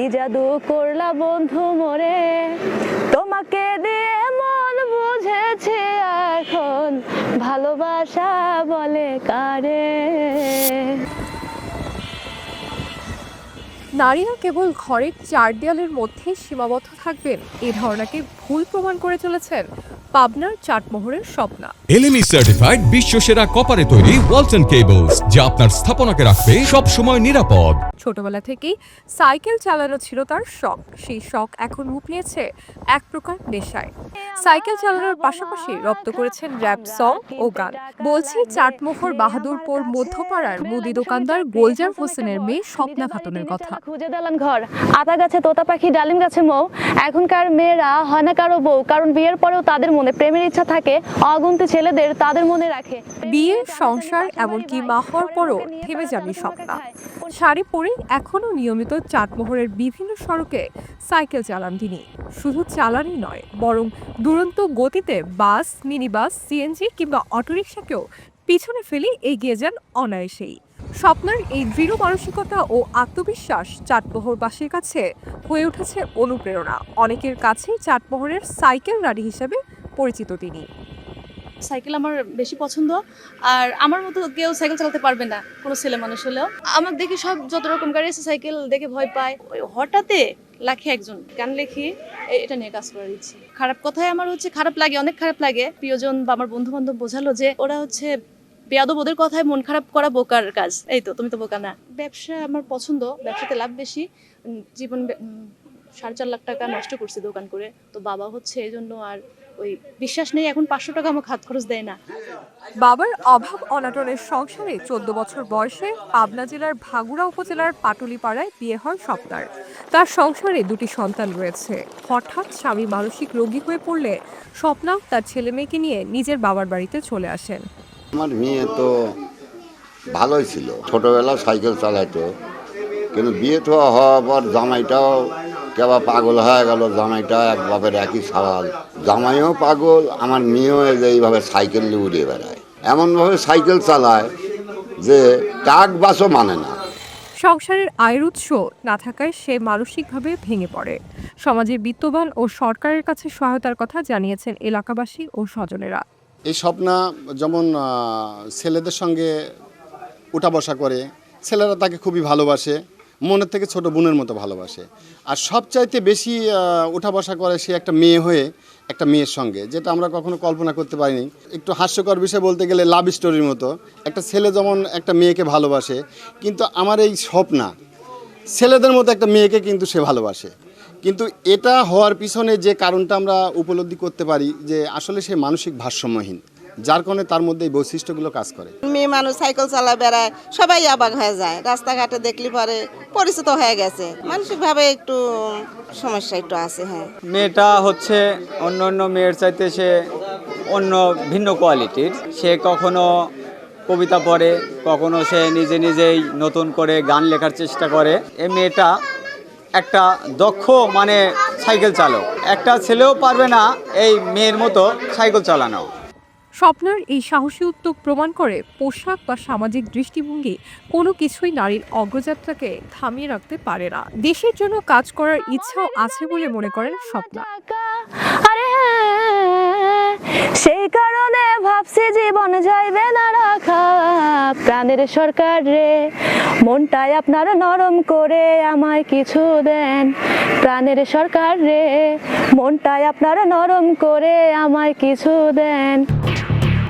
কি জাদু করলা বন্ধু মোরে? তোমাকে দিয়ে মন বুঝেছি এখন ভালোবাসা বলে কারে? নারীরা কেবল ঘরের চার দেয়ালের মধ্যেই সীমাবদ্ধ থাকবেন এই ধারণাকে ভুল প্রমাণ করে চলেছেন পাবনার চাটমোহরের স্বপ্না। এলএমই সার্টিফাইড বিশ্ব সেরা কপারে তৈরি ওয়ালটন কেবলস যা আপনার স্থাপনাকে রাখবে সব সময় নিরাপদ। ছোটবেলা থেকেই সাইকেল চালানো ছিল তার শখ। সেই শখ এখন রূপ নিয়েছে এক প্রকার নেশায়। সাইকেল চালানোর পাশাপাশি রপ্ত করেছেন র্যাপ সং ও গান। বলছি চাটমোহর বাহাদুরপুর মধ্যপাড়ার মুদি দোকানদার গোলজার হোসেনের মেয়ে স্বপ্না খাতুনের কথা। খুঁজে দিলাম ঘর। আতা গাছে তোতা পাখি ডালিম গাছে মৌ। এখনকার মেয়েরা হয় না কারও বউ কারণ বিয়ের পরেও তাদের মনে প্রেমের ইচ্ছা থাকে অগুন্তি ছেলেদের তাদের মনে রাখে। বিয়ে সংসার এমনকি মা হওয়ার পরও থেমে যাবে স্বপ্না। শাড়ি পরে এখনও নিয়মিত চাটমোহরের বিভিন্ন সড়কে সাইকেল চালান তিনি। শুধু চালানই নয়, বরং দুরন্ত গতিতে বাস, মিনিবাস, সিএনজি কিংবা অটোরিকশাকেও পিছনে ফেলে এগিয়ে যান অনায়াসেই। স্বপ্নার এই দৃঢ় মানসিকতা ও আত্মবিশ্বাস চাটমোহরবাসীর কাছে হয়ে উঠেছে অনুপ্রেরণা। অনেকের কাছেই চাটমোহরের সাইকেল রানী হিসেবে পরিচিত তিনি। সাইকেল আমার বেশি পছন্দ, আর আমার মতো কেউ সাইকেল চালাতে পারবে না, কোনো ছেলে মানুষ হলেও। আমার দেখি সব যত রকম গাড়ি আছে সাইকেল দেখে ভয় পায়। ওই হঠাৎে লাখে একজন গান লেখি এটা নিয়ে কাজ করার ইচ্ছে। খারাপ কথায় আমার হচ্ছে খারাপ লাগে, অনেক খারাপ লাগে। প্রিয়জন বা আমার বন্ধু বান্ধব বোঝালো যে ওরা হচ্ছে বেয়াদব ওদের কথায় মন খারাপ করা বোকার কাজ। এই তো, তুমি তো বোকা না। ব্যবসা আমার পছন্দ, ব্যবসাতে লাভ বেশি। জীবন সাড়ে চার লাখ টাকা নষ্ট করছি দোকান করে। তো বাবা হচ্ছে এই জন্য আর ওই বিশ্বাস নেই এখন পাঁচশো টাকা আমাকে হাত খরচ দেয় না। বাবার অভাব অনাটনের সংসারে চোদ্দ বছর বয়সে পাবনা জেলার ভাগুড়া উপজেলার পাটুলিপাড়ায় বিয়ে হয় স্বপ্নার। তার সংসারে দুটি সন্তান রয়েছে। হঠাৎ স্বামী মানসিক রোগী হয়ে পড়লে স্বপ্না তার ছেলে মেয়েকে নিয়ে নিজের বাবার বাড়িতে চলে আসেন। আমার মেয়ে তো ভালোই ছিল। ছোটবেলা সাইকেল চালাইতো কিন্তু বিয়ে তো হওয়ার পর জামাইটাও কেবা পাগল হয়ে গেল জামাইটা এক বাপের একই সওয়াল। জামাইও পাগল আমার মেয়েও এই যে এইভাবে সাইকেল নিয়ে উড়িয়ে বেড়ায়। এমনভাবে সাইকেল চালায় যে কাক বাসও মানে না। সংসারের আয়ের উৎস না থাকায় সে মানসিকভাবে ভেঙে পড়ে। সমাজে বিত্তবান ও সরকারের কাছে সহায়তার কথা জানিয়েছেন এলাকাবাসী ও স্বজনেরা। এই স্বপ্না যেমন ছেলেদের সঙ্গে উঠা বসা করে ছেলেরা তাকে খুবই ভালোবাসে। মনের থেকে ছোট বোনের মতো ভালোবাসে। আর সবচাইতে বেশি উঠা বসা করে সে একটা মেয়ে হয়ে একটা মেয়ের সঙ্গে, যেটা আমরা কখনো কল্পনা করতে পারিনি। একটু হাস্যকর বিষয় বলতে গেলে লাভ স্টোরির মতো। একটা ছেলে যেমন একটা মেয়েকে ভালোবাসে, কিন্তু আমার এই স্বপ্না, ছেলেদের মতো একটা মেয়েকে কিন্তু সে ভালোবাসে। কিন্তু এটা হওয়ার পিছনে যে কারণটা আমরা উপলব্ধি করতে পারি, যে আসলে সে মানসিক ভারসাম্যহীন। যার কারণে তার মধ্যে এই বৈশিষ্ট্যগুলো কাজ করে। মেয়ে মানুষ সাইকেল চালা বেড়ায় সবাই অবাক হয়ে যায়। রাস্তাঘাটে দেখলে পরে পরিচিত হয়ে গেছে। মানসিকভাবে একটু সমস্যা একটু আছে হ্যাঁ। মেয়েটা হচ্ছে অন্য অন্য মেয়ের চাইতে সে অন্য ভিন্ন কোয়ালিটির। সে কখনো কবিতা পড়ে কখনো সে নিজে নিজেই নতুন করে গান লেখার চেষ্টা করে। এ মেয়েটা একটা দক্ষ মানে সাইকেল চালক। একটা ছেলেও পারবে না এই মেয়ের মতো সাইকেল চালানো। স্বপ্নার এই সাহসী উদ্যোগ প্রমাণ করে পোশাক বা সামাজিক দৃষ্টিভঙ্গি কোনো কিছুই নারীর অগ্রযাত্রাকে থামিয়ে রাখতে পারে না। দেশের জন্য কাজ করার ইচ্ছাও আছে বলে মনে করেন স্বপ্না। হ্যাঁ, সেই কারণে ভাবছি জীবন যাইবে না রাখা। প্রাণের সরকার রে মনটাই আপনার নরম করে আমায় কিছু দেন। প্রাণের সরকার রে মনটাই আপনার নরম করে আমায় কিছু দেন।